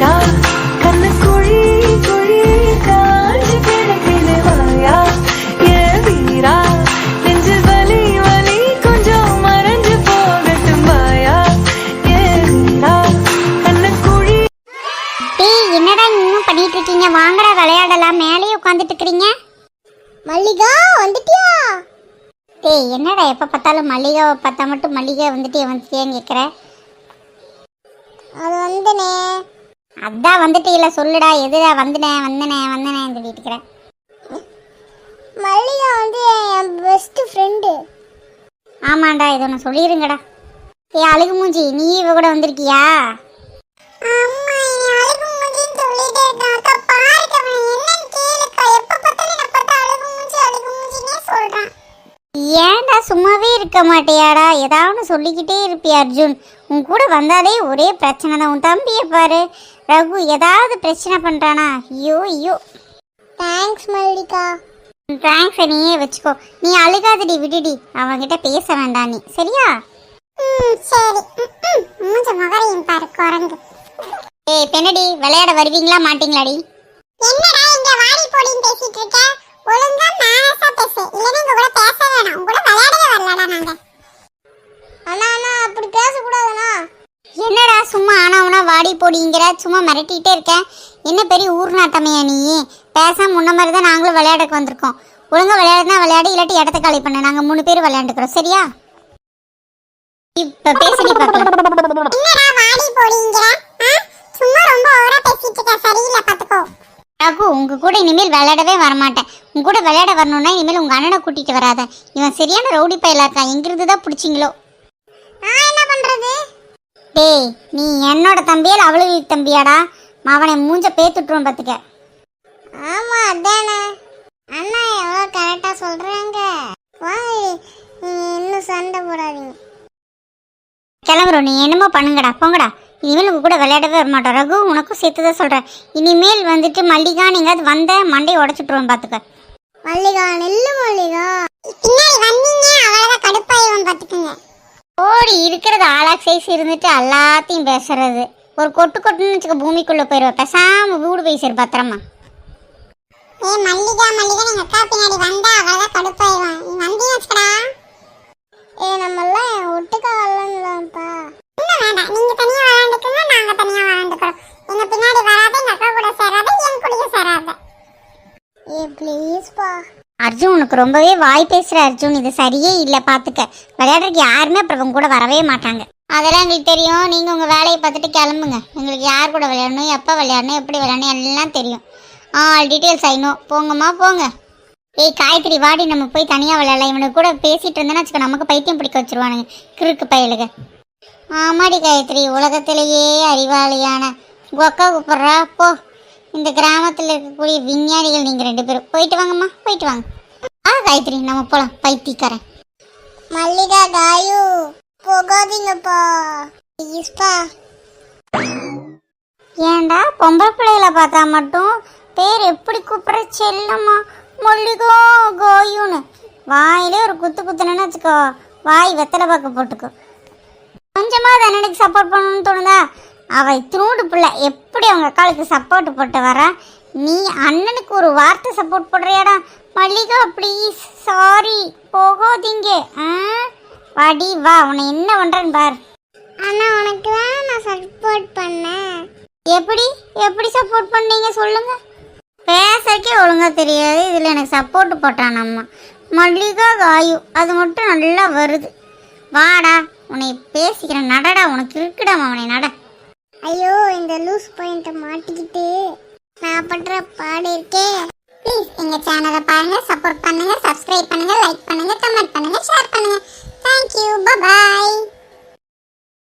கண்ணு குழி குழி காஞ்சு கிடக்குது வாயா? ஏ வீரா நெஞ்சு வலி வலி கொஞ்சம் மறைஞ்சு போகட்டும் வாயா ஏ வீரா கண்ணு குழி. டேய் என்னடா இன்னும் பண்ணிட்டு இருக்கீங்க வாங்கடா விளையாடலாம். மேலேயே உட்காந்துட்டு இருக்கிறீங்க மல்லிகா வந்துட்டியா? டேய் என்னடா எப்போ பார்த்தாலும் மல்லிகாவை பார்த்தா மட்டும் மல்லிகா வந்துட்டே வந்துட்டேன்னு கேட்குற அது வந்துனே. அதான் வந்துட்டு இல்லை சொல்லுடா எதுடா வந்துனேன் வந்தனே வந்தனேன்னு சொல்லிட்டு இருக்கிறேன் மல்லிகா வந்து என் பெஸ்ட் ஃப்ரெண்டு ஆமாண்டா இதை ஒன்று சொல்லிடுங்கடா ஏ அழுகு மூஞ்சி நீ இவ கூட வந்திருக்கியா? ஏன்டா சும்மாவே இருக்க மாட்டியாடா? ஏதாவது சொல்லிக்கிட்டே இருப்பியா அர்ஜுன்? உன் கூட வந்தாலே ஒரே பிரச்சனை தான் உன் தம்பியை பாரு. ரகு ஏதாவது பிரச்சனை பண்றானா? ஐயோ ஐயோ. தேங்க்ஸ் மல்லிகா. தேங்க்ஸ் நீயே வச்சுக்கோ. நீ அழுகாதடி விடுடி. அவன்கிட்ட பேச வேண்டாம் நீ. சரியா? சரி. மூஞ்ச மகரையும் பாரு குரங்கு. ஏய் பெண்ணடி விளையாட வருவீங்களா மாட்டீங்களாடி? என்னடா இங்க வாடி போடின்னு பேசிட்டு இருக்க? ஒழுங்கா மேனஸா பேசு. இல்லனா இங்க கூட போடிங்கிற சும்மா மிரட்டிட்டே இருக்க என்ன பெரிய ஊர் நாட்டமையா நீ? பேசாம முன்ன மாதிரி தான் நாங்களும் விளையாடக்கு வந்திருக்கோம். ஒழுங்கா விளையாடுனா விளையாடி இல்லாட்டி இடத்த காலி பண்ணு. நாங்க மூணு பேர் விளையாண்டுக்கிறோம். சரியா? இப்ப பேசடி பார்க்கலாம். ரகு உங்க கூட இனிமேல் விளையாடவே வரமாட்டேன். உங்க கூட விளையாட வரணும்னா இனிமேல் உங்க அண்ணனை கூட்டிட்டு வராத. இவன் சரியான ரவுடி பையலா இருக்கான் எங்கிருந்து தான் பிடிச்சிங்களோ? நான் என்ன பண்றது? டேய் நீ என்னோட தம்பியால் அவளுக்கு தம்பியாடா? அவனை மூஞ்ச பேத்துட்டுருவோம் பார்த்துக்க ஆமா அதானே. அண்ணா எவ்வளோ கரெக்டாக சொல்றாங்க. இன்னும் சண்டை போடாதீங்க. கிளம்புறோம் நீ என்னமோ பண்ணுங்கடா போங்கடா. இனிமேல் உங்க கூட விளையாடவே வர மாட்டோம். ரகு உனக்கும் சேர்த்து தான் சொல்கிறேன் இனிமேல் வந்துட்டு மல்லிகா நீங்கள் வந்த மண்டையை உடச்சிட்ருவோம் பார்த்துக்க மல்லிகா நெல்லு மல்லிகா. இருக்கிறது ஆளாக் சைஸ் இருந்துட்டு எல்லாத்தையும் பேசுறது. ஒரு கொட்டு கொட்டுன்னு வச்சுக்க பூமிக்குள்ளே போயிடுவேன் பேசாமல் வீடு போய் சரி பத்திரமா. ஏ மல்லிகா மல்லிகா நீங்க அக்கா பின்னாடி வந்தா அவ்வளவுதான் கடுப்பாயிடுவான் நீ வந்தீங்க வச்சுக்கடா. ஏ நம்மெல்லாம் ஒட்டுக்கா வரலன்னுப்பா இல்ல வேண்டாம். நீங்க தனியா விளையாண்டுக்குங்க நாங்க தனியா விளையாண்டுக்கிறோம். எங்க பின்னாடி வராத எங்க அக்கா கூட சேராத என் கூடயும் சேராத. ஏ ப்ளீஸ்ப்பா அர்ஜுன் உனக்கு ரொம்பவே வாய் பேசுகிற அர்ஜுன். இது சரியே இல்லை பார்த்துக்க விளையாடுறதுக்கு யாருமே அப்புறம் உங்க கூட வரவே மாட்டாங்க. அதெல்லாம் எங்களுக்கு தெரியும். நீங்கள் உங்கள் வேலையை பார்த்துட்டு கிளம்புங்க. எங்களுக்கு யார் கூட விளையாடணும் எப்போ விளையாடணும் எப்படி விளையாடணும் எல்லாம் தெரியும். ஆல் டீட்டெயில்ஸ் ஆயினும் போங்கம்மா போங்க. ஏய் காயத்ரி வாடி நம்ம போய் தனியாக விளையாடலாம். இவனுக்கு கூட பேசிகிட்டு இருந்தேன்னு வச்சுக்க நமக்கு பைத்தியம் பிடிக்க வச்சுருவானுங்க. கிறுக்கு பயலுக. ஆமாடி காயத்ரி உலகத்திலேயே அறிவாளியான கொக்கா கூப்பிட்றா. போ. இந்த கிராமத்தில் இருக்கக்கூடிய விஞ்ஞானிகள் நீங்கள் ரெண்டு பேரும். போயிட்டு வாங்கம்மா போயிட்டு வாங்க. காயத்ரி நம்ம போலாம். பைத்தியக்காரன். மல்லிகா காயு போகாதீங்கப்பா. ப்ளீஸ்ப்பா ஏண்டா பொம்பளை பிள்ளைகளை பார்த்தா மட்டும் பேர் எப்படி கூப்பிட்ற செல்லம்மா? மல்லிகா கோயுன்னு. வாயிலே ஒரு குத்து குத்துனேன்னு வச்சுக்கோ. வாய் வெத்தலை பார்க்க போட்டுக்கோ. கொஞ்சமாக தன்னடிக்கு சப்போர்ட் பண்ணணும்னு தோணுதா? அவ இத்தினூடு பிள்ளை எப்படி அவங்க அக்காளுக்கு சப்போர்ட் போட்டு வரா? நீ அண்ணனுக்கு ஒரு வார்த்தை சப்போர்ட் போடுறியாடா? மல்லிகா ப்ளீஸ் சாரி போகாதீங்க. ஆ? வாடி வா உன்னை என்ன பண்றேன்னு பார். அண்ணா உனக்கு தான் நான் சப்போர்ட் பண்ணேன். எப்படி? எப்படி சப்போர்ட் பண்ணீங்க சொல்லுங்க. பேசறக்கே ஒழுங்கா தெரியாது. இதில் எனக்கு சப்போர்ட் போட்டான் அம்மா. மல்லிகா காயு அது மட்டும் நல்லா வருது. வாடா உன்னை பேசிக்கிறேன். நடடா உனக்கு இருக்குடா அவனை நட ஐயோ இந்த லூஸ் பாயிண்ட்டை மாட்டிக்கிட்டு நான் பண்ற பாடு இருக்கே ப்ளீஸ் சேனலை பாருங்க சப்போர்ட் பண்ணுங்க சப்ஸ்கிரைப் பண்ணுங்க லைக் பண்ணுங்க கமெண்ட் பண்ணுங்க ஷேர் பண்ணுங்க. Thank you bye